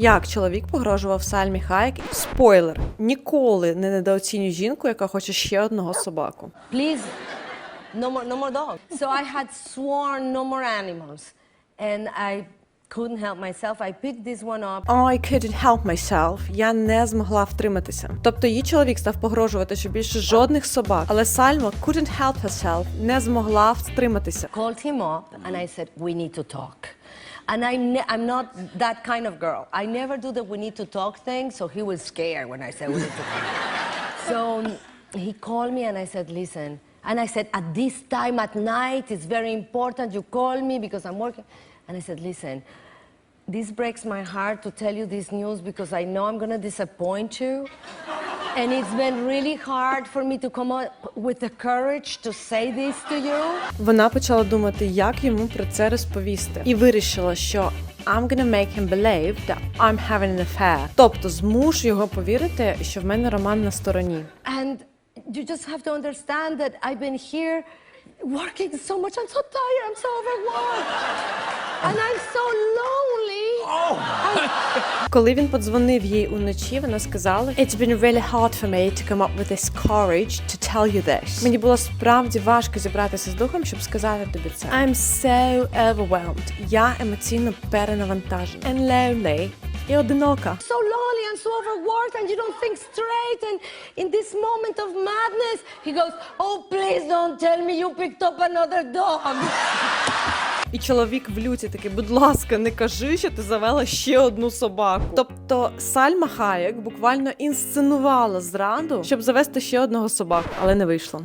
Як чоловік погрожував Сальмі Хайек? Спойлер: ніколи не недооцінюй жінку, яка хоче ще одного собаку. Please, no more, no more dogs. So I had sworn no more animals. And I couldn't help myself. I picked this one up. I couldn't help myself. Я не змогла втриматися. Тобто її чоловік став погрожувати, що більше жодних собак. Але Сальма couldn't help herself, не змогла втриматися. Called him up and I said, we need to talk. And I'm, ne- I'm not that kind of girl. I never do the we need to talk thing, so he was scared when I said we need to talk. so um, he called me and I said, listen. And I said, at this time at night, it's very important you call me because I'm working. And I said, listen, this breaks my heart to tell you this news because I know I'm going to disappoint you. And it's been really hard for me to come up with the courage to say this to you. Вона почала думати, як йому про це розповісти, і вирішила, що I'm gonna make him believe that I'm having an affair. Тобто змушу його повірити, що в мене роман на стороні. And you just have to understand that I've been here working so much. I'm so tired. I'm so overworked. And I'm so lonely. Коли він подзвонив їй уночі, вона сказала It's been really hard for me to come up with this courage to tell you this. Мені було справді важко зібратися з духом, щоб сказати тобі це. I'm so overwhelmed. Я емоційно перенавантажена. And lonely. І одинока. So lonely and so overworked, and you don't think straight. And in this moment of madness, he goes, Oh, please don't tell me you picked up another dog. І чоловік в люті такий, будь ласка, не кажи, що ти завела ще одну собаку. Тобто Сальма Хаєк буквально інсценувала зраду, щоб завести ще одного собаку, але не вийшло.